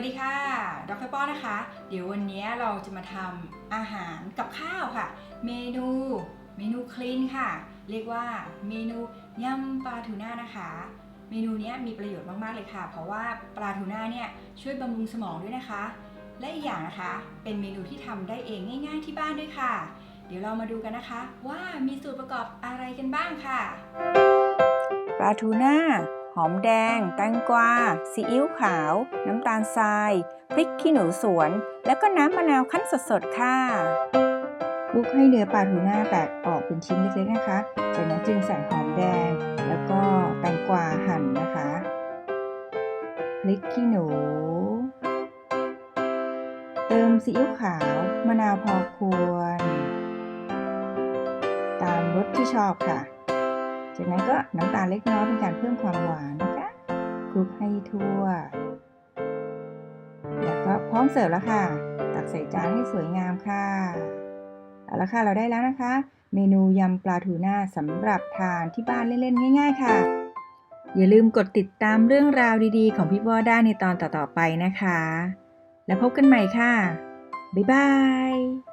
วัสดีค่ะ ดรป้อนะคะ เดี๋ยววันนี้เราจะมาทำอาหารกับข้าวค่ะ เมนู เมนูคลีนค่ะ เรียกว่าเมนูยำปลาทูน่านะคะ เมนูนี้มีประโยชน์มากๆเลยค่ะ เพราะว่าปลาทูน่าเนี่ยช่วยบำรุงสมองด้วยนะคะ และอีกอย่างนะคะ เป็นเมนูที่ทำได้เองง่ายๆที่บ้านด้วยค่ะ เดี๋ยวเรามาดูกันนะคะ ว่ามีส่วนประกอบอะไรกันบ้างค่ะ ปลาทูน่า อมแดง แตงกวา ซีอิ๊วขาว น้ำตาลทราย พริกขี้หนูสวน แล้วก็น้ำมะนาวคั้นสดๆ ค่ะคลุกให้เนื้อปลาทูน่าแตกออกเป็นชิ้นเล็กๆนะคะ จากนั้นจึงใส่หอมแดง แล้วก็แตงกวาหั่นนะคะ พริกขี้หนู เติมซีอิ๊วขาว มะนาวพอควร ตามรสที่ชอบค่ะ จากนั้นก็น้ำตาลเล็กน้อยเป็นการเพิ่มความหวานนะคะคลุกให้ทั่ว แล้วก็พร้อมเสิร์ฟแล้วค่ะ ตักใส่จานให้สวยงามค่ะ เอาละค่ะเราได้แล้วนะคะ เมนูยำปลาทูน่าสำหรับทานที่บ้านเล่นๆง่าย ๆ ค่ะ อย่าลืมกดติดตามเรื่องราวดีๆ ของพี่วอได้ในตอนต่อๆไปนะคะ แล้วพบกันใหม่ค่ะ บ๊ายบาย